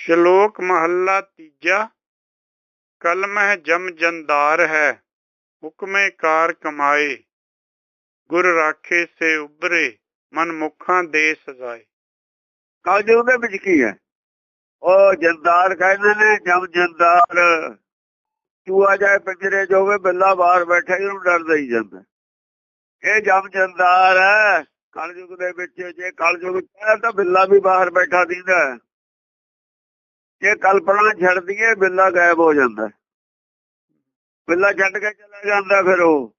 ਸ਼ਲੋਕ ਮਹੱਲਾ ਤੀਜਾ ਕਲਮਹਿ ਜਮ ਜੰਦਾਰ ਹੈ ਹੁਕਮੇ ਕਾਰ ਕਮਾਏ ਗੁਰ ਰਾਖੇ ਸੇ ਉਬਰੇ ਮਨ ਮੁਖਾਂ ਦੇ ਸਜਾਏ ਕਲਯੁਗ ਦੇ ਵਿੱਚ ਕੀ ਹੈ ਉਹ ਜੰਦਾਰ ਕਹਿੰਦੇ ਨੇ ਜਮ ਜੰਦਾਰ ਚੂਆ ਜਾਏ ਪਿੰਜਰੇ ਜੋਵੇ ਬਿੱਲਾ ਬਾਹਰ ਬੈਠਾ ਇਹਨੂੰ ਡਰਦਾ ਹੀ ਜਾਂਦਾ ਇਹ ਜਮ ਜੰਦਾਰ ਹੈ ਕਲਯੁਗ ਦੇ ਵਿੱਚ ਜੇ ਕਲਯੁਗ ਹੈ ਤਾਂ ਬਿੱਲਾ ਵੀ ਬਾਹਰ ਬੈਠਾ ਦਿੰਦਾ ਹੈ। ਜੇ ਕਲਪਨਾ ਛੱਡ ਦਈਏ ਬਿੱਲਾ ਗਾਇਬ ਹੋ ਜਾਂਦਾ। ਬਿੱਲਾ ਛੱਡ ਕੇ ਚਲਾ ਜਾਂਦਾ ਫਿਰ ਉਹ।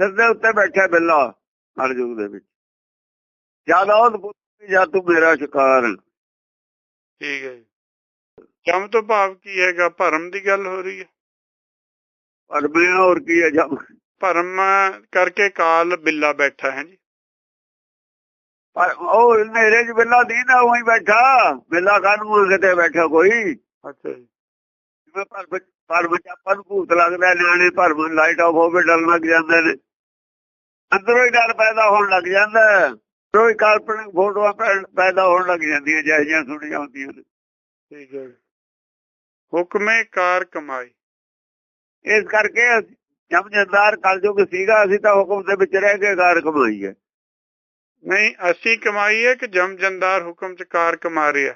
ਸਿਰ ਦੇ ਉੱਤੇ ਬੈਠਾ ਬਿੱਲਾ ਕਲਯੁਗ ਦੇ ਵਿੱਚ। ਜ਼ਿਆਦਾ ਉਹ ਪੁੱਤ ਜਾਂ ਤੂੰ ਮੇਰਾ ਸ਼ਿਕਾਰ। ਠੀਕ ਹੈ ਜੀ। ਜਮ ਤੋਂ ਭਾਵ ਕੀ ਹੈਗਾ? ਭਰਮ ਦੀ ਗੱਲ ਹੋ ਰਹੀ ਹੈ। ਪਰ ਮੈਂ ਹੋਰ ਕੀ ਹੈ ਜਮ? ਭਰਮ ਕਰਕੇ ਕਾਲ ਬਿੱਲਾ ਬੈਠਾ ਹੈ ਜੀ। ਪਰ ਉਹ ਹਨੇਰੇ 'ਚ ਬਿੱਲਾ ਦੀਨਾ ਉਹੀ ਬੈਠਾ। ਬਿੱਲਾ ਕਾਨੂੰ ਕਿਤੇ ਬੈਠਾ ਕੋਈ? ਅੱਛਾ ਜੀ। ਪਰ ਪਰ ਵਿੱਚ ਆਪਾਂ ਨੂੰ ਭੂਤ ਲੱਗਦਾ ਹੈ, ਨਿਆਣੇ ਭਰਮ ਲਾਈਟ ਆਫ ਹੋਵੇ ਡਰ ਲੱਗ ਜਾਂਦੇ ਨੇ। ਅੰਦਰੋਂ ਹੀ ਡਰ ਪੈਦਾ ਹੋਣ ਲੱਗ ਜਾਂਦਾ। ਹੀ ਕਾਲਪਨਿਕ ਫੋਟੋਆਂ ਪੈਦਾ ਹੋਣ ਲੱਗ ਜਾਂਦੀਆਂ ਜਿਹੋ ਸੁਣੀਆਂ ਹੁੰਦੀਆਂ ਨੇ। ਠੀਕ ਹੈ ਹੁਕਮੇ ਕਾਰ ਕਮਾਈ। ਇਸ ਕਰਕੇ ਜਮਜਦਾਰ ਕਲਯੁਗ ਸੀਗਾ ਅਸੀਂ ਤਾਂ ਹੁਕਮ ਦੇ ਵਿੱਚ ਰਹਿ ਕੇ ਕਾਰ ਕਮਾਈ ਹੈ। ਨਹੀਂ ਅਸੀਂ ਕਮਾਈ ਹੈ ਕਿ ਜਮ ਜੰਦਾਰ ਹੁਕਮ ਚ ਕਾਰ ਕਮਾ ਰਿਹਾ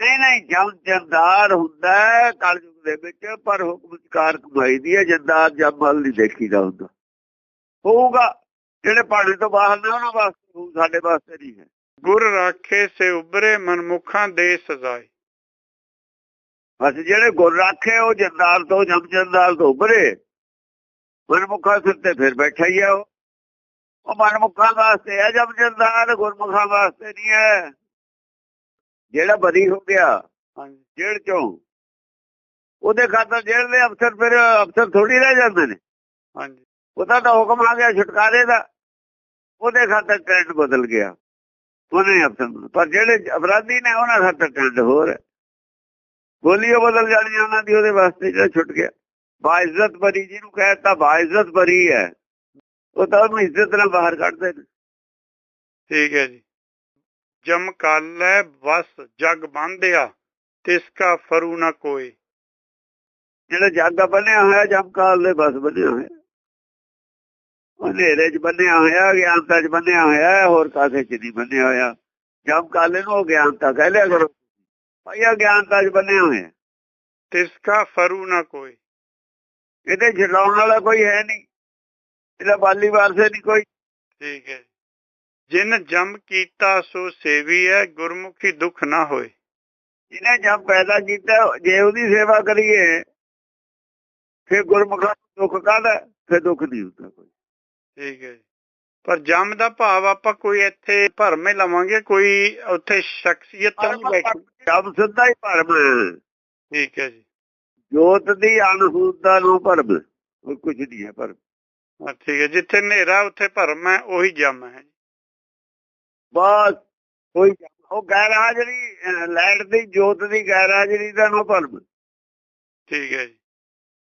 ਨਹੀਂ ਨਹੀਂ ਜਮਜਦਾਰ ਹੁੰਦਾ ਹੈ ਕਲਯੁਗ ਦੇ ਵਿੱਚ ਪਰ ਹੁਕਮ ਚ ਕਾਰ ਕਮਾਈ ਦੀ ਹੈ ਜੰਦਾਰ ਜਮਲ ਨਹੀਂ ਦੇਖੀਦਾ ਹੁੰਦਾ। ਹੋਊਗਾ ਜਿਹੜੇ ਪਾਣੀ ਤੋਂ ਬਾਹਰ ਨੇ ਉਹਨਾਂ ਵਾਸਤੇ ਹੋਊ ਸਾਡੇ ਵਾਸਤੇ ਨਹੀਂ ਹੈ। ਗੁਰ ਰਾਖੇ ਸੇ ਉਬਰੇ ਮਨਮੁਖਾਂ ਦੇ ਸਜਾਏ। ਬਸ ਜਿਹੜੇ ਗੁਰ ਰਾਖੇ ਉਹ ਜੰਦਾਰ ਤੋਂ ਜਮਜਦਾਰ ਤੋਂ ਉਭਰੇ। ਮਨਮੁਖਾਂ ਸਿਰ ਤੇ ਫਿਰ ਬੈਠਾ ਹੀ ਹੈ ਉਹ। ਉਹ ਮਨਮੁਖਾਂ ਵਾਸਤੇ ਹੈ ਜਮਜਦਾਰ ਗੁਰਮੁਖਾਂ ਵਾਸਤੇ ਨਹੀਂ ਹੈ। ਜਿਹੜਾ ਬਦੀ ਹੋ ਗਿਆ ਜੇਲ੍ਹ ਚੋਂ ਉਹਦੇ ਖਾਤਰ ਜੇਲ੍ਹ ਦੇ ਅਫਸਰ ਫਿਰ ਅਫਸਰ ਥੋੜੀ ਰਹਿ ਜਾਂਦੇ ਨੇ। ਹਾਂਜੀ। ਉਹਦਾ ਤਾਂ ਹੁਕਮ ਆ ਗਿਆ ਛੁਟਕਾਰੇ ਦਾ। ਉਹਦੇ ਖਾਤਰ ਟ੍ਰੈਂਡ ਬਦਲ ਗਿਆ। ਉਹਨੇ ਅਫਸਰ। ਪਰ ਜਿਹੜੇ ਅਪਰਾਧੀ ਨੇ ਉਹਨਾਂ ਖਾਤਰ ਟ੍ਰੈਂਡ ਹੋਰ ਹੈ। ਗੋਲੀਓ ਬਦਲ ਜਾਣੀ ਉਹਨਾਂ ਦੀ ਉਹਦੇ ਵਾਸਤੇ ਜਿਹੜਾ ਛੁੱਟ ਗਿਆ। ਬਾਇਜ਼ਤ ਬਰੀ ਜਿਹਨੂੰ ਕਹਿਤਾ ਬਾਇਜ਼ਤ ਬਰੀ ਹੈ। ਉਹ ਤਾਂ ਉਹਨੂੰ ਇੱਜ਼ਤ ਨਾਲ ਬਾਹਰ ਕੱਢਦੇ ਨੇ ਠੀਕ ਹੈ ਜੀ। ਜਮ ਕਾਲੈ ਵਸ ਜਗ ਬੰਧਿਆ ਤਿਸ ਕਾ ਫਰੂ ਨਾ ਕੋਈ ਜਿਹੜਾ ਜੱਗ ਬਣਿਆ ਹੋਇਆ ਜਮਕਾਲ ਦੇ ਬਸ ਬਣਿਆ ਹੋਇਆ। ਉਹ ਹਨੇਰੇ 'ਚ ਬਣਿਆ ਹੋਇਆ ਗਿਆਨਤਾ 'ਚ ਬਣਿਆ ਹੋਇਆ ਹੈ, ਹੋਰ ਕਾਸੇ 'ਚ ਨਹੀਂ ਬਣਿਆ ਹੋਇਆ। ਜਮਕਾਲ ਨੂੰ ਉਹ ਗਿਆਨਤਾ ਕਹਿ ਲਿਆ ਕਰੋ। ਭਾਈਆ ਗਿਆਨਤਾ 'ਚ ਬਣਿਆ ਹੋਇਆ। ਤਿਸ ਕਾ ਫਰੂ ਨਾ ਕੋਈ ਇਹਦੇ ਛਡਾਉਣ ਵਾਲਾ ਕੋਈ ਹੈ ਨਹੀਂ। ਇਹਦਾ ਬਾਲੀ ਵਾਰਸੇ ਨਹੀਂ ਕੋਈ। ਠੀਕ ਹੈ ਜਿਨ ਜਮ ਕੀਤਾ ਸੋ ਸੇਵੀ ਹੈ ਗੁਰਮੁਖੀ ਦੁੱਖ ਨਾ ਹੋਏ। ਜਿਹਨੇ ਜਦ ਪੈਦਾ ਕੀਤਾ ਜੇ ਉਹਦੀ ਸੇਵਾ ਕਰੀਏ ਫਿਰ ਗੁਰਮੁਖਾਂ ਦੁੱਖ ਕਾਹਦਾ? ਫਿਰ ਦੁੱਖ ਨਹੀਂ ਹੁੰਦਾ ਕੋਈ। ਠੀਕ ਹੈ ਜੀ। ਪਰ ਜਮ ਦਾ ਭਾਵ ਆਪਾਂ ਕੋਈ ਇੱਥੇ ਭਰਮੇ ਲਵਾਂਗੇ ਕੋਈ ਉੱਥੇ ਸ਼ਖਸੀਅਤ ਨਹੀਂ ਬੈਠੀ। ਜਦ ਸਿੱਧਾ ਹੀ ਭਰਮ। ਠੀਕ ਹੈ ਜੀ। ਜੋਤ ਦੀ ਅਨਹੂਤਾ ਨੂੰ ਭਰਮ। ਹੋਰ ਕੁਝ ਨਹੀਂ ਹੈ ਭਰਮ। ਠੀਕ ਹੈ। ਜਿੱਥੇ ਹਨੇਰਾ ਉੱਥੇ ਭਰਮ ਹੈ ਉਹੀ ਜਮ ਹੈ ਬਸ ਕੋਈ ਉਹ ਗੈਰ ਹਾਜ਼ਰੀ ਲਾਈਟ ਦੀ ਜੋਤ ਦੀ ਗੈਰ ਹਾਜ਼ਰੀ ਦਾ ਨੂੰ ਭਰਮ। ਠੀਕ ਹੈ ਜੀ।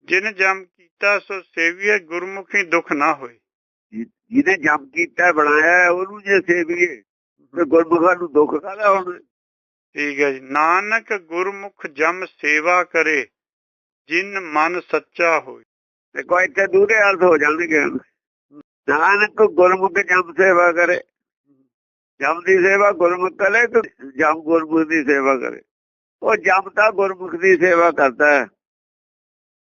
ਜਿਨ ਜਮ ਕੀਤਾ ਸੋ ਸੇਵੀਏ ਗੁਰਮੁਖੀ ਦੁੱਖ ਨਾ ਹੋਏ। ਜਿਹਨੇ ਜਮ ਕੀਤਾ ਬਣਾਇਆ ਉਹਨੂੰ ਜੇ ਸੇਵੀਏ ਤੇ ਗੁਰਮੁਖਾਂ ਨੂੰ ਦੁੱਖ ਕਾਹਦਾ ਹੁਣ? ਠੀਕ ਹੈ ਜੀ। ਨਾਨਕ ਗੁਰਮੁਖ ਜਮ ਸੇਵਾ ਕਰੇ ਜਿਨ ਮਨ ਸੱਚਾ ਹੋਏ। ਤੇ ਕੋਈ ਇੱਥੇ ਦੂਰੇ ਅਰਥ ਹੋ ਜਾਣਗੇ ਨਾਨਕ ਗੁਰਮੁਖ ਜਮ ਸੇਵਾ ਕਰੇ। ਜਮ ਦੀ ਸੇਵਾ ਗੁਰਮੁਖ ਕਰੇ ਤੇ ਜਮ ਗੁਰਮੁਖ ਦੀ ਸੇਵਾ ਕਰੇ। ਉਹ ਜਮ ਤਾਂ ਗੁਰਮੁਖ ਦੀ ਸੇਵਾ ਕਰਦਾ ਹੈ।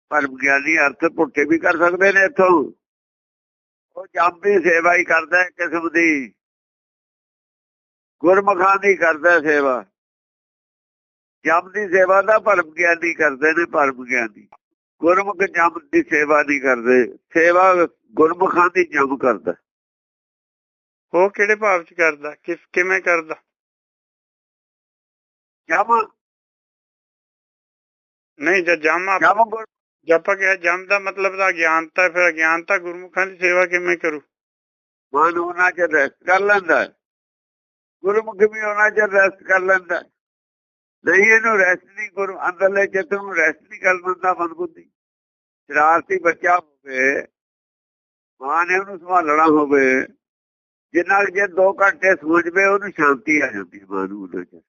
ਪਰ ਗਿਆਨੀ ਅਰਥ ਪੁੱਠੇ ਵੀ ਕਰ ਸਕਦੇ ਨੇ ਇਥੋਂ। ਉਹ ਜਮ ਦੀ ਸੇਵਾ ਹੀ ਕਰਦਾ ਕਿਸਮ ਦੀ। ਗੁਰਮੁਖਾਂ ਦੀ ਕਰਦਾ ਸੇਵਾ। ਜਮ ਦੀ ਸੇਵਾ ਦਾ ਭਰਮ ਗਿਆਨੀ ਕਰਦੇ ਨੇ ਭਰਮ ਗਿਆਨੀ। ਗੁਰਮੁਖ ਜਮ ਦੀ ਸੇਵਾ ਨਹੀਂ ਕਰਦੇ ਸੇਵਾ ਗੁਰਮੁਖਾਂ ਦੀ ਜਮ ਕਰਦਾ। ਉਹ ਕਿਹੜੇ ਭਾਵ ਚ ਕਰਦਾ? ਕਿਸ ਕਿਵੇਂ ਕਰਦਾ? ਜਮ ਨਹੀਂ ਜੇ ਜਮ ਆਪ- ਜਮ ਗੁਰ- ਜੇ ਆਪਾਂ ਕਿਹਾ ਜਮ ਦਾ ਮਤਲਬ ਤਾਂ ਅਗਿਆਨਤਾ ਫਿਰ ਅਗਿਆਨਤਾ ਗੁਰਮੁਖਾਂ ਦੀ ਸੇਵਾ ਕਿਵੇਂ ਕਰੂ? ਮਨ ਉਹਨਾਂ ਚ ਰੈਸਟ ਕਰ ਲੈਂਦਾ। ਗੁਰਮੁਖ ਵੀ ਉਹਨਾਂ ਚ ਰੈਸਟ ਕਰ ਲੈਂਦਾ। ਨਹੀਂ ਇਹਨੂੰ ਰੈਸਟ ਨਹੀਂ ਗੁਰੂ ਅੰਦਰਲੇ ਚਿੱਤ ਨੂੰ ਰੈਸਟ ਨਹੀਂ ਕਰ ਦਿੰਦਾ ਮਨ ਬੁੱਧੀ। ਸ਼ਰਾਰਤੀ ਬੱਚਾ ਹੋਵੇ ਮਾਂ ਨੇ ਉਹਨੂੰ ਸੰਭਾਲਣਾ ਹੋਵੇ ਜਿੰਨਾ ਜੇ 2 ਘੰਟੇ ਸੋਚਵੇ ਉਹਨੂੰ ਸ਼ਾਂਤੀ ਆ ਜਾਂਦੀ ਮਾਂ ਨੂੰ ਉਹਦੇ ਚ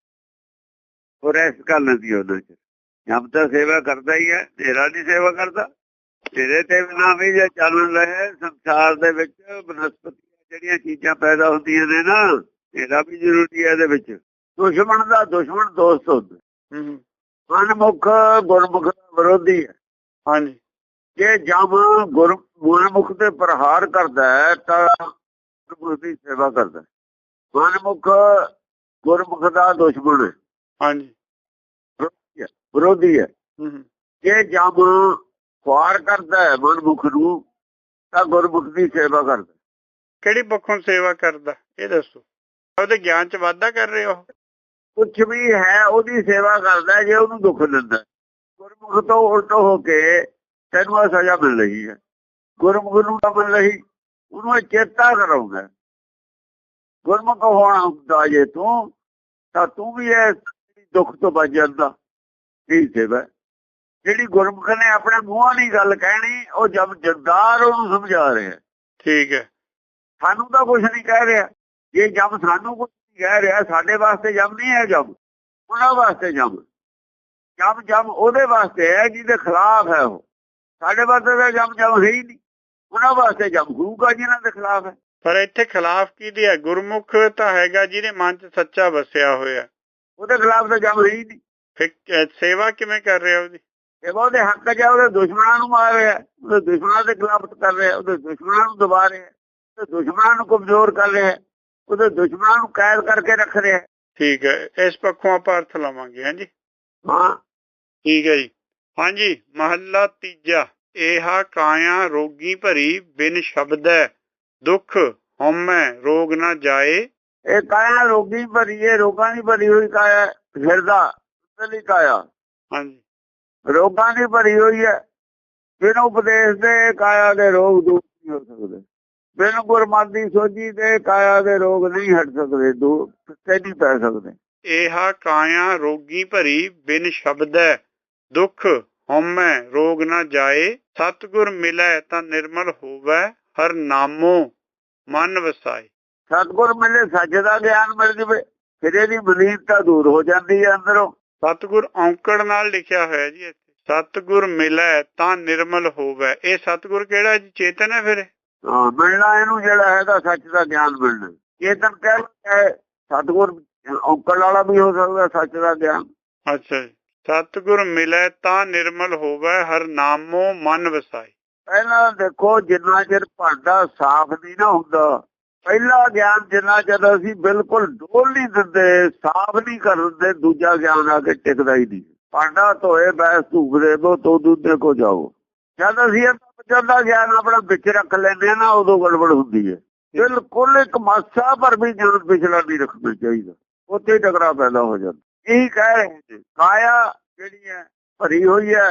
ਉਹ ਰੈਸਟ ਕਰ ਲੈਂਦੀ ਹੈ ਉਹਨਾਂ ਚ ਜਮ ਤਾਂ ਸੇਵਾ ਕਰਦਾ ਹੀ ਹੈ ਤੇਰਾ ਨਹੀਂ ਸੇਵਾ ਕਰਦਾ। ਤੇਰੇ ਤੇ ਬਿਨਾਂ ਵੀ ਜੇ ਚੱਲ ਰਹੇ ਸੰਸਾਰ ਦੇ ਵਿੱਚ ਬਨਸਪਤੀ ਜਿਹੜੀਆਂ ਚੀਜ਼ਾਂ ਪੈਦਾ ਹੁੰਦੀਆਂ ਨੇ ਨਾ ਇਹਦਾ ਵੀ ਜ਼ਰੂਰੀ ਹੈ ਇਹਦੇ ਵਿੱਚ। ਦੁਸ਼ਮਣ ਦਾ ਦੁਸ਼ਮਣ ਦੋਸਤ ਹੁੰਦਾ। ਹੂੰ। ਮਨਮੁਖ ਗੁਰਮੁਖ ਦਾ ਵਿਰੋਧੀ ਹੈ। ਹਾਂਜੀ। ਜੇ ਜਮ ਗੁਰ ਮਨਮੁਖ ਤੇ ਪ੍ਰਹਾਰ ਕਰਦਾ ਹੈ ਤਾਂ ਗੁਰਮੁਖ ਦੀ ਸੇਵਾ ਕਰਦਾ। ਮਨਮੁਖ ਗੁਰਮੁਖ ਦਾ ਦੁਸ਼ਮਣ ਹੈ। ਹਾਂਜੀ। ਵਿਰੋਧੀ ਹੈ ਜੇ ਜਮ ਖੁਆਰ ਕਰਦਾ ਹੈ ਮਨਮੁਖ ਨੂੰ ਤਾਂ ਗੁਰਮੁਖ ਦੀ ਸੇਵਾ ਕਰਦਾ। ਕਿਹੜੀ ਪੱਖੋਂ ਸੇਵਾ ਕਰਦਾ? ਇਹ ਦੱਸੋ। ਉਹਦੇ ਗਿਆਨ ਚ ਵਾਧਾ ਕਰ ਰਹੇ ਹੋ? ਕੁਛ ਵੀ ਹੈ ਉਹਦੀ ਸੇਵਾ ਕਰਦਾ ਜੇ ਉਹਨੂੰ ਦੁੱਖ ਦਿੰਦਾ। ਗੁਰਮੁਖ ਤੋਂ ਉਲਟ ਹੋ ਕੇ ਤੈਨੂੰ ਆਹ ਸਜ਼ਾ ਮਿਲ ਰਹੀ ਹੈ। ਗੁਰਮੁਖ ਨੂੰ ਤਾਂ ਮਿਲ ਰਹੀ ਉਹਨੂੰ ਚੇਤਾ ਕਰਾਉਂਦਾ। ਗੁਰਮੁਖ ਹੋਣਾ ਹੁੰਦਾ ਜੇ ਤੂੰ ਤਾਂ ਤੂੰ ਵੀ ਇਹ ਦੁੱਖ ਤੋਂ ਬਚ ਜਾਂਦਾ। ਇਹ ਸੇਵਾ। ਜਿਹੜੀ ਗੁਰਮੁਖ ਨੇ ਆਪਣੇ ਮੂੰਹਾਂ ਦੀ ਗੱਲ ਕਹਿਣੀ ਉਹ ਜਦ ਜਰਦਾਰ ਉਹਨੂੰ ਸਮਝਾ ਰਿਹਾ। ਠੀਕ ਹੈ। ਸਾਨੂੰ ਤਾਂ ਕੁਝ ਨਹੀਂ ਕਹਿ ਰਿਹਾ। ਜੇ ਜਮ ਸਾਨੂੰ ਕੁਝ ਨਹੀਂ ਕਹਿ ਰਿਹਾ ਸਾਡੇ ਵਾਸਤੇ ਜਮ ਨਹੀਂ ਹੈ ਜਮ ਉਹਨਾਂ ਵਾਸਤੇ ਜਮ ਜਮ ਜਮ ਉਹਦੇ ਵਾਸਤੇ ਹੈ ਜਿਹਦੇ ਖਿਲਾਫ ਹੈ ਉਹ। ਸਾਡੇ ਵਾਸਤੇ ਤਾਂ ਜਮ ਜਮ ਹੈ ਹੀ ਨਹੀਂ। ਉਹਨਾਂ ਵਾਸਤੇ ਜਮ ਹੋਊਗਾ ਜਿਹਨਾਂ ਦੇ ਖਿਲਾਫ ਹੈ। ਪਰ ਇੱਥੇ ਖਿਲਾਫ ਕਿਹਦੇ ਹੈ? ਗੁਰਮੁਖ ਤਾਂ ਹੈਗਾ ਜਿਹਦੇ ਮਨ ਚ ਸੱਚਾ ਵਸਿਆ ਹੋਇਆ। ਉਹਦੇ ਖਿਲਾਫ ਤਾਂ ਜਮ ਹੈ ਹੀ ਨਹੀਂ। ਫਿਰ ਸੇਵਾ ਕਿਵੇਂ ਕਰ ਰਿਹਾ ਉਹਦੀ? ਇਹ ਉਹਦੇ ਹੱਕ 'ਚ ਉਹਦੇ ਦੁਸ਼ਮਣਾਂ ਨੂੰ ਮਾਰ ਰਿਹਾ ਉਹਦੇ ਦੁਸ਼ਮਣਾਂ ਦੇ ਖਿਲਾਫ ਕਰ ਰਿਹਾ ਉਹਦੇ ਦੁਸ਼ਮਣਾਂ ਨੂੰ ਦਬਾ ਰਿਹਾ ਉਹਦੇ ਦੁਸ਼ਮਣਾਂ ਨੂੰ ਕਮਜ਼ੋਰ ਕਰ ਰਿਹਾ ਉਹਦੇ ਦੁਸ਼ਮਣਾਂ ਨੂੰ ਕੈਦ ਕਰਕੇ ਰੱਖ ਰਿਹਾ ਠੀਕ ਹੈ। ਇਸ ਪੱਖੋਂ ਆਪਾਂ ਅਰਥ ਲਵਾਂਗੇ ਹਾਂਜੀ? ਹਾਂ। ਠੀਕ ਹੈ ਜੀ। ਹਾਂਜੀ ਮਹੱਲਾ ਤੀਜਾ। ਏਹਾ ਕਾਇਆ ਰੋਗੀ ਭਰੀ ਬਿਨ ਸ਼ਬਦੈ ਦੁੱਖ ਹਉਮੈ ਰੋਗ ਨਾ ਜਾਏ। ਇਹ ਕਾਇਆ ਰੋਗੀ ਭਰੀ ਹੈ ਰੋਗਾਂ ਦੀ ਭਰੀ ਹੋਈ ਕਾਇਆ ਹਿਰਦਾ ਅੰਦਰਲੀ ਕਾਇਆ। ਹਾਂਜੀ। ਰੋਗਾਂ ਦੀ ਭਰੀ ਹੋਈ ਹੈ। ਬਿਨ ਉਪਦੇਸ਼ ਦੇ ਕਾਇਆ ਦੇ ਰੋਗ ਦੂਰ ਨਹੀਂ ਹੋ ਸਕਦੇ। ਬਿਨ ਗੁਰਮਤਿ ਸੋਝੀ ਦੇ ਕਾਇਆ ਦੇ ਰੋਗ ਨਹੀਂ ਹਟ ਸਕਦੇ ਦੂਰ ਨਹੀਂ ਪੈ ਸਕਦੇ। ਏਹਾ ਕਾਇਆ ਰੋਗੀ ਭਰੀ ਬਿਨ ਸ਼ਬਦੈ ਦੁੱਖ ਹਉਮੈ ਰੋਗ ਨਾ ਜਾਏ ਸਤਿਗੁਰ ਮਿਲੈ ਤਾਂ ਨਿਰਮਲ ਹੋਵੈ ਹਰ ਨਾਮੋ ਮਨ ਵਸਾਏ। ਸਤਿਗੁਰ ਮਿਲੇ ਸੱਚ ਦਾ ਗਿਆਨ ਮਿਲ ਜਵੇ ਫਿਰ ਇਹਦੀ ਮਲੀਨਤਾ ਦੂਰ ਹੋ ਜਾਂਦੀ ਹੈ ਅੰਦਰੋਂ। ਸਤਿਗੁਰ ਔਂਕੜ ਨਾਲ ਲਿਖਿਆ ਹੋਇਆ ਜੀ ਇੱਥੇ। ਸਤਿਗੁਰ ਮਿਲੈ ਤਾਂ ਨਿਰਮਲ ਹੋਵੈ। ਇਹ ਸਤਿਗੁਰ ਕਿਹੜਾ ਜੀ? ਚੇਤਨ ਹੈ ਫਿਰ ਮਿਲਣਾ ਇਹਨੂੰ ਜਿਹੜਾ ਹੈਗਾ ਸੱਚ ਦਾ ਗਿਆਨ ਮਿਲਣਾ। ਚੇਤਨ ਕਹਿ ਹੈ ਸਤਿਗੁਰ ਔਕੜ ਵਾਲਾ ਵੀ ਹੋ ਸਕਦਾ ਸੱਚ ਦਾ ਗਿਆਨ। ਅੱਛਾ ਜੀ। ਸਤਿਗੁਰ ਮਿਲੈ ਤਾਂ ਨਿਰਮਲ ਹੋਵੈ, ਹਰ ਨਾਮੋ ਮਨ ਵਸਾਈ। ਪਹਿਲਾਂ ਦੇਖੋ, ਜਿੰਨਾ ਚਿਰ ਭਾਂਡਾ ਸਾਫ਼ ਨਹੀਂ ਨਾ ਹੁੰਦਾ, ਪਹਿਲਾ ਗਿਆਨ ਜਿੰਨਾ ਚਿਰ ਅਸੀਂ ਬਿਲਕੁਲ ਡੋਲ ਨਹੀਂ ਦਿੰਦੇ, ਸਾਫ਼ ਨਹੀਂ ਕਰ ਦੂਜਾ ਗਿਆਨ ਆ ਕੇ ਟਿਕਦਾ ਹੀ ਨਹੀਂ। ਭਾਂਡਾ ਧੋਏ, ਬੈਸ ਧੂਪ ਦੇ ਦੋ ਤੋ ਦੂਜੇ ਕੋ ਜਾਓ। ਜਦ ਅਸੀਂ ਦਾ ਗਿਆਨ ਆਪਣਾ ਵਿੱਚ ਰੱਖ ਲੈਂਦੇ ਹਾਂ ਨਾ, ਉਦੋਂ ਗੜਬੜ ਹੁੰਦੀ ਹੈ। ਬਿਲਕੁਲ ਇੱਕ ਮਾਸਾ ਪਰ ਵੀ ਗਿਆਨ ਪਿਛਲਾ ਨਹੀਂ ਰੱਖਣਾ ਚਾਹੀਦਾ, ਉੱਥੇ ਹੀ ਟਕਰਾ ਪੈਦਾ ਹੋ ਜਾਂਦਾ। ਇਹੀ ਕਹਿ ਰਹੇ ਨੇ ਕਾਇਆ ਜਿਹੜੀ ਹੈ ਭਰੀ ਹੋਈ ਹੈ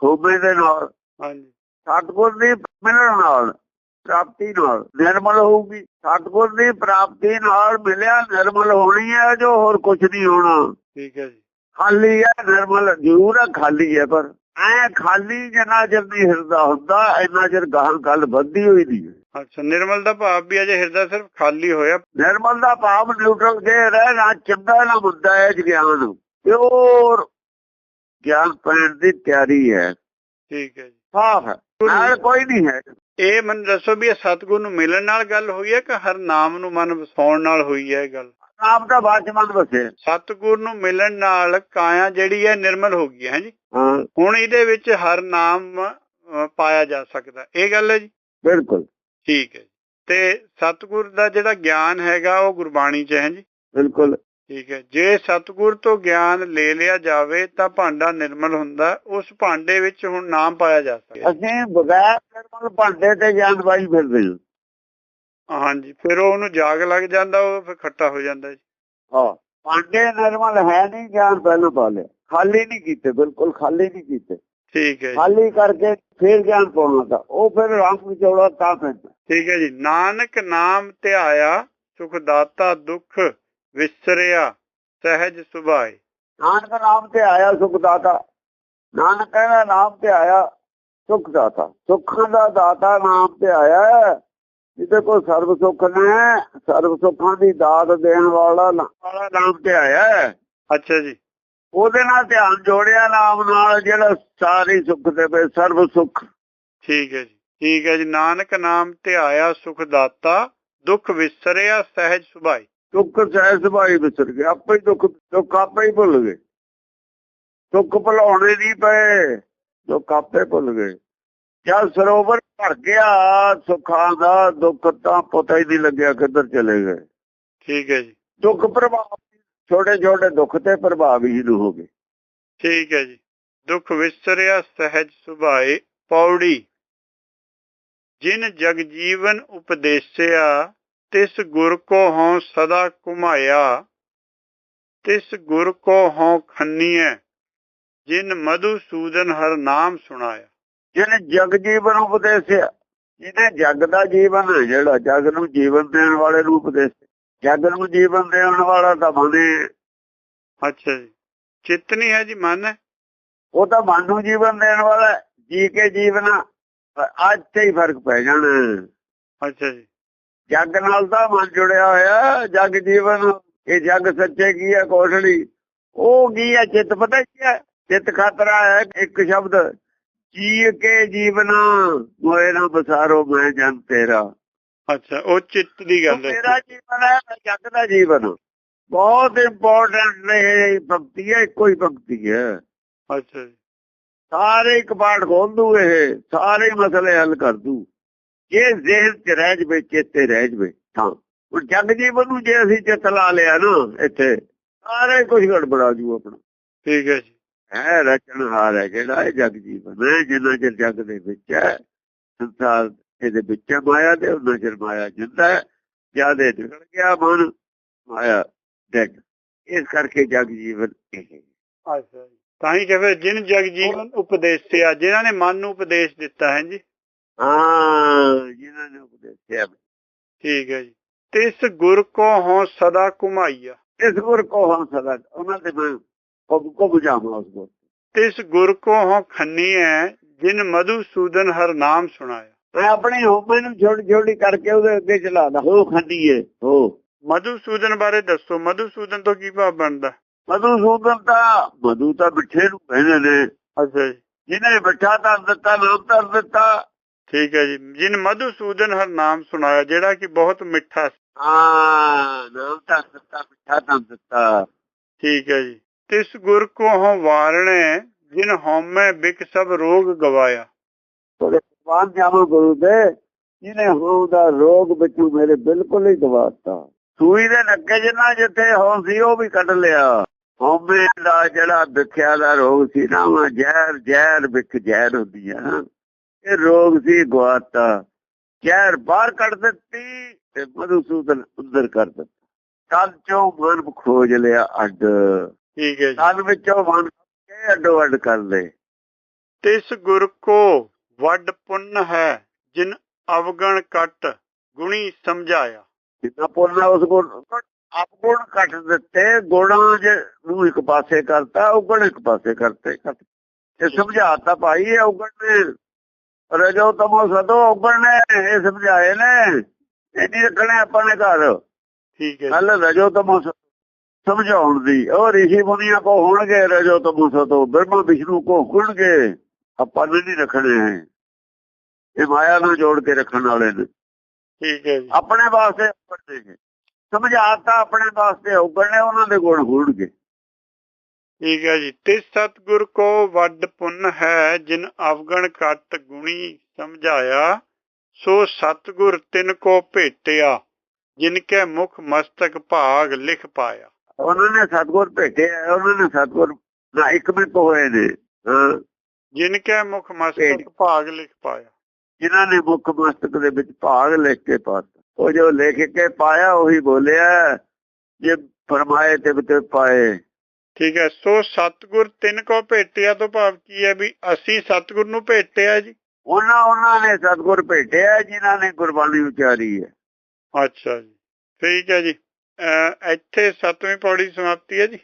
ਖੋਬੇ ਦੇ ਨਾਲ। ਹਾਂਜੀ। ਸਤਗੁਰ ਦੀ ਮਿਲਣ ਨਾਲ ਪ੍ਰਾਪਤੀ ਨਾਲ ਨਿਰਮਲ ਹੋਊਗੀ। ਸਤਗੁਰ ਦੀ ਪ੍ਰਾਪਤੀ ਨਾਲ ਮਿਲਿਆ ਨਿਰਮਲ ਹੋਣੀ ਹੈ ਜੋ ਹੋਰ ਕੁਝ ਨਹੀਂ ਹੋਣਾ। ਠੀਕ ਹੈ ਜੀ। ਖਾਲੀ ਹੈ ਨਿਰਮਲ ਜ਼ਰੂਰ ਹੈ ਖਾਲੀ ਹੈ ਪਰ ਐ ਖਾਲੀ ਜਿੰਨਾ ਚਿਰ ਨਹੀਂ ਹਿਰਦਾ ਹੁੰਦਾ ਇੰਨਾ ਚਿਰ ਗਾਹਾਂ ਗੱਲ ਵੱਧਦੀ ਹੋਈ ਹੈ। ਅੱਛਾ ਨਿਰਮਲ ਦਾ ਭਾਵ ਵੀ ਅਜੇ ਹਿਰਦਾ ਸਿਰਫ ਖਾਲੀ ਹੋਇਆ। ਨਿਰਮਲ ਦਾ ਭਾਵ ਨਿਊਟਰਲ ਕੇ ਰਹਿ ਨਾ ਚੰਗਾ ਨਾ ਮੁੱਦਾ ਹੈ ਗਿਆਨ ਪਿਓਰ ਗਿਆਨ ਪੈਣ ਦੀ ਤਿਆਰੀ ਹੈ। ਠੀਕ ਹੈ ਜੀ। ਸਾਫ਼ ਹੈ। ਨਾਲ ਕੋਈ ਨਹੀਂ ਹੈ। ਇਹ ਮੈਨੂੰ ਦੱਸੋ ਵੀ ਇਹ ਸਤਿਗੁਰ ਨੂੰ ਮਿਲਣ ਨਾਲ ਗੱਲ ਹੋਈ ਹੈ ਕਿ ਹਰ ਨਾਮ ਨੂੰ ਮਨ ਵਸਾਉਣ ਨਾਲ ਹੋਈ ਹੈ ਇਹ ਗੱਲ? ਆਪ ਦਾ ਬਾਅਦ ਚ ਮਨ ਵਸੇ। ਸਤਿਗੁਰ ਨੂੰ ਮਿਲਣ ਨਾਲ ਕਾਇਆ ਜਿਹੜੀ ਹੈ ਨਿਰਮਲ ਹੋ ਗਈ ਹੈ ਜੀ? ਹੁਣ ਇਹਦੇ ਵਿੱਚ ਹਰ ਨਾਮ ਪਾਇਆ ਜਾ ਸਕਦਾ। ਇਹ ਗੱਲ ਹੈ ਜੀ? ਬਿਲਕੁਲ। ਠੀਕ ਹੈ। ਤੇ ਸਤਿਗੁਰ ਦਾ ਜਿਹੜਾ ਗਿਆਨ ਹੈਗਾ ਉਹ ਗੁਰਬਾਣੀ 'ਚ ਹੈ ਜੀ? ਬਿਲਕੁਲ। ਠੀਕ ਹੈ। ਜੇ ਸਤਿਗੁਰ ਤੋਂ ਗਿਆਨ ਲੈ ਲਿਆ ਜਾਵੇ ਤਾਂ ਭਾਂਡਾ ਨਿਰਮਲ ਹੁੰਦਾ। ਉਸ ਭਾਂਡੇ ਵਿੱਚ ਹੁਣ ਨਾਮ ਪਾਇਆ ਜਾ ਸਕਦਾ ਅਸੀਂ ਬਗੈਰ ਨਿਰਮਲ ਭਾਂਡੇ ਤੇ ਜਾਨ ਬਾਈ ਫਿਰਦੇ ਹਾਂ। ਹਾਂਜੀ ਫਿਰ ਉਹ ਉਹਨੂੰ ਜਾਗ ਲੱਗ ਜਾਂਦਾ ਉਹ ਫਿਰ ਖੱਟਾ ਹੋ ਜਾਂਦਾ ਜੀ। ਹਾਂ ਭਾਂਡੇ ਨਿਰਮਲ ਹੈ ਨਹੀਂ ਗਿਆਨ ਪਹਿਲਾਂ ਪਾ ਲਿਆ। ਖਾਲੀ ਨਹੀਂ ਕੀਤੇ ਬਿਲਕੁਲ ਖਾਲੀ ਨਹੀਂ ਕੀਤੇ। ਠੀਕ ਹੈ ਖਾਲੀ ਕਰਕੇ ਫਿਰ ਗਿਆਨ ਪਾਉਣਾ ਤਾਂ ਉਹ ਫਿਰ ਰੰਗ ਵਿਚੋਲਾ ਤਾਂ ਪੈਂਦਾ ਠੀਕ ਹੈ ਜੀ। ਨਾਨਕ ਨਾਮ ਧਿਆਇਆ ਸੁਖ ਦਾਤਾ ਦੁੱਖ ਵਿਸਰਿਆ ਸਹਿਜ ਸੁਭਾਏ। ਨਾਨਕ ਨਾਮ ਤੇ ਆਇਆ ਸੁਖ ਦਾਤਾ। ਨਾਨਕ ਕਹਿੰਦਾ ਨਾਮ ਤੇ ਆਇਆ ਸੁਖ ਦਾਤਾ। ਸੁੱਖਾਂ ਦਾ ਦਾਤਾ ਨਾਮ ਤੇ ਆਇਆ ਜਿਹਦੇ ਕੋਲ ਸਰਬ ਸੁੱਖ ਨੇ ਸਰਬ ਸੁੱਖਾਂ ਦੀ ਦਾਤ ਦੇਣ ਵਾਲਾ ਨਾਮ ਤੇ ਆਇਆ ਅੱਛਾ ਜੀ। ਉਹਦੇ ਨਾਲ ਧਿਆਨ ਜੋੜਿਆ ਨਾਮ ਨਾਲ ਜਿਹੜਾ ਸਾਰੇ ਸੁੱਖ ਦੇਵੇ ਸਰਬ ਸੁੱਖ। ਠੀਕ ਹੈ ਜੀ ਠੀਕ ਹੈ ਜੀ। ਨਾਨਕ ਨਾਮ ਧਿਆਇਆ ਸੁਖ ਦਾਤਾ ਦੁੱਖ ਵਿਸਰਿਆ ਸਹਿਜ ਸੁਭਾਈ। ਦੁੱਖ ਸਹਿ ਸੁਭਾਈ ਵਿਸਰ ਗਏ ਆਪੇ ਹੀ ਦੁੱਖ ਦੁੱਖ ਆਪੇ ਹੀ ਭੁੱਲ ਗਏ। ਦੁੱਖ ਭੁਲਾਉਣੇ ਨਹੀਂ ਪਏ ਦੁੱਖ ਆਪੇ ਭੁੱਲ ਗਏ। ਜਦ ਸਰੋਵਰ ਭਰ ਗਿਆ ਸੁੱਖਾਂ ਦਾ ਦੁੱਖ ਤਾਂ ਪਤਾ ਹੀ ਨਹੀਂ ਲੱਗਿਆ ਕਿੱਧਰ ਚਲੇ ਗਏ। ਠੀਕ ਹੈ ਜੀ। ਦੁੱਖ ਪ੍ਰਭਾਵ ਛੋਟੇ ਛੋਟੇ ਦੁੱਖ ਤੇ ਪ੍ਰਭਾਵਹੀਨ ਹੋ ਗਏ। ਠੀਕ ਹੈ ਜੀ। ਦੁੱਖ ਵਿਸਰਿਆ ਸਹਿਜ ਸੁਭਾਏ ਪੌੜੀ। ਜਿਨ ਜਗ ਜੀਵਨ ਉਪਦੇਸਿਆ ਤਿਸ ਗੁਰ ਕੋ ਹਉ ਸਦਾ ਕੁਮਾਇਆ ਤਿਸ ਗੁਰ ਕੋ ਹਉ ਖੰਨੀਐ ਜਿਨ ਮਧੂ ਸੂਦਨ ਹਰ ਨਾਮ ਸੁਣਾਇਆ। ਜਿਹਨੇ ਜਗ ਜੀਵਨ ਉਪਦੇਸਿਆ ਜਿਹਨੇ ਜਗ ਦਾ ਜੀਵਨ ਜਿਹੜਾ ਜਗ ਨੂੰ ਜੀਵਨ ਦੇਣ ਵਾਲੇ ਨੂੰ ਉਪਦੇਸ ਜਗ ਨੂੰ ਜੀਵਨ ਦੇਣ ਵਾਲਾ ਤਾਂ ਬਣੇ ਅੱਛਾ ਜੀ। ਚਿੱਤ ਨਹੀਂ ਹੈ ਜੀ ਮਨ? ਹੈ ਉਹ ਤਾਂ ਮਨ ਨੂੰ ਜੀਵਨ ਦੇਣ ਵਾਲਾ। ਜੀ ਕੇ ਜੀਵਨ ਅੱਜ ਤੇ ਹੀ ਫ਼ਰਕ ਪੈ ਜਾਣਾ। ਅੱਛਾ ਜੀ। ਜਗ ਨਾਲ ਤਾਂ ਮਨ ਜੁੜਿਆ ਹੋਇਆ ਜਗ ਜੀਵਨ ਇਹ ਜਗ ਸੱਚੇ ਕੀ ਹੈ ਕੋਠੜੀ ਉਹ ਕੀ ਹੈ ਚਿੱਤ ਪਤਾ ਕੀ ਹੈ? ਚਿੱਤ ਖਾਤਰਾ ਹੈ ਇੱਕ ਸ਼ਬਦ ਜੀ ਕੇ ਜੀਵਨ ਮੋਏ ਨਾ ਬਸਾਰੋ ਮੈਂ ਜਨ ਤੇਰਾ। ਅੱਛਾ ਉਹ ਚਿੱਤ ਦੀ ਉਹ ਗੱਲ ਹੈ। ਮੇਰਾ ਜੀਵਨ ਹੈ ਮੈਂ ਜਗ ਦਾ ਜੀਵਨ। ਬਹੁਤ ਇੰਪੋਰਟੈਂਟ ਨੇ ਇਹ ਭਗਤੀ ਹੈ ਇੱਕੋ ਹੀ ਭਗਤੀ ਹੈ। ਅੱਛਾ ਸਾਰੇ ਕਪਾੜ ਖੋਲ ਦੂ ਇਹ ਸਾਰੇ ਮਸਲੇ ਹੱਲ ਕਰ ਦੂ ਜੇ ਜ਼ਿਹਨ ਚ ਰਹਿ ਜਵੇ ਚੇਤੇ ਰਹਿ ਜਵੇ ਤਾਂ। ਹੁਣ ਜਗ ਜੀਵਨ ਨੂੰ ਜੇ ਅਸੀਂ ਚਿੱਤ ਲਾ ਲਿਆ ਨਾ ਇੱਥੇ ਸਾਰੇ ਕੁਝ ਗੜਬੜਾ ਜੂ ਆਪਣਾ। ਠੀਕ ਹੈ ਜੀ। ਹੈ ਰਚਨਹਾਰ ਹੈ ਜਿਹੜਾ ਇਹ ਜਗ ਜੀਵਨ ਹੈ ਜਿੰਨਾ ਚਿਰ ਜਗ ਦੇ ਵਿੱਚ ਹੈ ਸੰਸਾਰ ਇਹਦੇ ਵਿੱਚ ਮਾਇਆ ਦੇ ਉਹਨਾਂ ਚਿਰ ਮਾਇਆ ਜਿੰਦਾ ਹੈ। ਜਿਆਦੇ ਨਿਕਲ ਗਿਆ ਮਨ ਮਾਇਆ ਡੈਡ ਇਸ ਕਰਕੇ ਜਗ ਜੀਵਨ ਅੱਛਾ ਤਾਂ ਹੀ ਕਹਿੰਦੇ ਜਿਨ ਜਗ ਜੀਵਨ ਉਪਦੇਸਿਆ ਜਿਨ੍ਹਾਂ ਨੇ ਮਨ ਨੂੰ ਉਪਦੇਸ਼ ਦਿੱਤਾ ਹੈ ਜੀ। ਹਾਂ ਜਿਨ੍ਹਾਂ ਨੇ ਉਪਦੇਸਿਆ ਠੀਕ ਹੈ ਜੀ। ਤਿਸ ਗੁਰ ਕੋ ਹਉ ਸਦਾ ਕੁਮਾਈਆ ਇਸ ਗੁਰ ਕੋ ਹਾਂ ਸਦਾ ਉਹਨਾਂ ਦੇ ਮੈਂ ਕੋ ਕੋ ਬੁਝਾਵਾਂ ਉਸ ਗੁਰ ਤਿਸ ਗੁਰ ਕੋ ਹਉ ਖੰਨੀ ਹੈ ਜਿਨ ਮਧੂ ਸੂਦਨ ਹਰ ਨਾਮ ਸੁਣਾਇਆ। ਮੈਂ ਆਪਣੀ ਹੋਮੇ ਨੂੰ ਛੋਟੀ ਛੋਟੀ ਕਰਕੇ ਉਹਦੇ ਅੱਗੇ ਚਲਾਦਾ ਹੋ ਖੰਡੀਏ ਹੋ ਮਧੂ ਸੂਦਨ ਬਾਰੇ ਦੱਸੋ ਮਧੂ ਸੂਦਨ ਤੋਂ ਕੀ ਭਾਵ ਬਣਦਾ? ਮਧੂ ਸੂਦਨ ਤਾਂ ਮਧੂ ਤਾਂ ਬਿਠੇ ਨੂੰ ਕਹਿੰਦੇ ਨੇ। ਅੱਛਾ ਜੀ। ਜਿਹਨੇ ਬਿਠਾ ਤਾਂ ਦਿੱਤਾ ਨਾਮ ਤਾਂ ਦਿੱਤਾ। ਠੀਕ ਹੈ ਜੀ। ਜਿਨ ਮਧੂ ਸੂਦਨ ਹਰ ਨਾਮ ਸੁਣਾਇਆ ਜਿਹੜਾ ਕਿ ਬਹੁਤ ਮਿੱਠਾ ਸੀ। ਹਾਂ ਨਾਮ ਤਾਂ ਦਿੱਤਾ ਬਿਠਾ ਤਾਂ ਦਿੱਤਾ। ਠੀਕ ਹੈ ਜੀ। ਤਿਸ ਗੁਰ ਕੋ ਹਉ ਵਾਰਣੇ ਜਿਨ ਹਉਮੈ ਬਿਕ ਸਭ ਰੋਗ ਗਵਾਇਆ। ਭਗਵਾਨ ਜਾਮੋ ਗੁਰੂ ਦੇ ਜਿਹਨੇ ਹੋਂ ਦਾ ਰੋਗ ਵਿੱਚੋਂ ਮੇਰੇ ਬਿਲਕੁਲ ਹੀ ਦਵਾਤਾ ਸੂਈ ਦੇ ਨੱਕੇ ਜਿੰਨਾ ਜਿੱਥੇ ਹੋਂ ਸੀ ਉਹ ਵੀ ਕੱਢ ਲਿਆ। ਹਉਮੈ ਦਾ ਜਿਹੜਾ ਵਿਖਿਆ ਦਾ ਰੋਗ ਸੀ ਨਾ ਉਹ ਜ਼ਹਿਰ ਜ਼ਹਿਰ ਵਿਖ ਜ਼ਹਿਰ ਹੁੰਦੀ ਆ ਇਹ ਰੋਗ ਸੀ ਗਵਾਤਾ। ਜ਼ਹਿਰ ਬਾਹਰ ਕੱਢ ਦਿੱਤੀ ਤੇ ਮਧੂਸੂਦਨ ਅੰਦਰ ਕਰ ਦਿੱਤਾ। ਕੰਨ ਚੋਂ ਮਨ ਖੋਜ ਲਿਆ ਅੱਡ। ਠੀਕ ਹੈ ਜੀ। ਕੰਨ ਵਿੱਚੋਂ ਮਨ ਕੇ ਅੱਡੋ ਅੱਡ ਕਰ ਲਏ। ਤਿਸ ਗੁਰ ਕੋ ਵੱਡ ਪੁੰਨ ਹੈ ਜਿਨ ਅਵਗਣ ਕਟ ਗੁਣੀ ਸਮਝਾਇਆ। ਜਿੰਨਾ ਪੁੰਨਾ ਉਸ ਗੁਣ ਆਪਗੁਣ ਕੱਟ ਦਿੱਤੇ ਗੁਣਾਂ ਜੇ ਨੂੰ ਇੱਕ ਪਾਸੇ ਕਰਤਾ ਉਗਣ ਇੱਕ ਪਾਸੇ ਕਰਤੇ ਇਹ ਸਮਝਾਤਾ ਭਾਈ ਇਹ ਉਗਣ ਨੇ ਰਜੋ ਤਮੋ ਸਦੋ ਉਗਣ ਨੇ ਇਹ ਸਮਝਾਏ ਨੇ। ਇਹ ਨਹੀਂ ਰੱਖਣੇ ਆਪਾਂ ਨੇ ਘਰ। ਠੀਕ ਹੈ ਕੱਲ ਰਜੋ ਤਮੋ ਸਮਝਾਉਣ ਦੀ ਉਹ ਰਿਸ਼ੀ ਮੁਨੀਆਂ ਕੋ ਹੋਣਗੇ ਰਜੋ ਤਮੋ ਸਦੋ ਬ੍ਰਹਮਾ ਵਿਸ਼ਨੂੰ ਕੋ ਹੋਣਗੇ। ਆਪਾਂ ਨੇ ਨਹੀਂ ਰੱਖਣੇ। ਹੈ ਇਹ ਮਾਇਆ ਨਾਲ ਜੋੜ ਕੇ ਰੱਖਣ ਵਾਲੇ ਨੇ। ਠੀਕ ਹੈ ਜੀ। ਆਪਣੇ ਵਾਸਤੇ ਉਗੜਦੇ ਨੇ। ਸਮਝਾਤਾ ਆਪਣੇ ਵਾਸਤੇ ਉਗੜਨੇ ਉਹਨਾਂ ਦੇ ਗੁਣ ਹੋਣਗੇ ਠੀਕ ਹੈ ਜੀ। ਤਿਸ ਸਤਗੁਰ ਕੋ ਵੱਡ ਪੁੰਨ ਹੈ ਜਿਨ ਅਵਗਣ ਕਟ ਗੁਣੀ ਸਮਝਾਇਆ ਸੋ ਸਤਗੁਰ ਤਿਨ ਕੋ ਭੇਟਿਆ ਜਿਨ ਕੇ ਮੁਖ ਮਸਤਕ ਭਾਗ ਲਿਖ ਪਾਇਆ। ਉਹਨਾਂ ਨੇ ਸਤਗੁਰ ਭੇਟੇ ਆ, ਉਹਨਾਂ ਨੇ ਸਤਗੁਰ ਨਾ ਇੱਕ ਮਿੰਟ ਹੋਏ ਨੇ। ਜਿਨ ਕੇ ਮੁਖ ਮਸਤਕ। ਭਾਗ ਲਿਖ ਪਾਇਆ। ਜਿਨ੍ਹਾਂ ਨੇ ਮੁੱਖ ਮਸਤਕ ਦੇ ਵਿੱਚ ਭਾਗ ਲਿਖ ਕੇ ਪਾਤਾ। ਉਹ ਜੋ ਲਿਖ ਕੇ ਪਾਇਆ ਉਹੀ ਬੋਲਿਆ ਜੇ ਫਰਮਾਏ ਤੇ ਤੇ ਪਾਏ। ਠੀਕ ਹੈ ਸੋ ਸਤਗੁਰ ਤਿਨ ਕੋ ਭੇਟਿਆ ਤੋਂ ਭਾਵ ਕੀ ਹੈ ਵੀ ਅਸੀਂ ਸਤਗੁਰ ਨੂੰ ਭੇਟਿਆ ਜੀ? ਉਹਨਾਂ ਉਹਨਾਂ ਨੇ ਸਤਗੁਰ ਭੇਟਿਆ ਜਿਨ੍ਹਾਂ ਨੇ ਗੁਰਬਾਣੀ ਉਚਾਰੀ ਹੈ। ਅੱਛਾ ਜੀ ਠੀਕ ਹੈ ਜੀ। ਇੱਥੇ ਸੱਤਵੀਂ ਪੌੜੀ ਸਮਾਪਤੀ ਹੈ ਜੀ।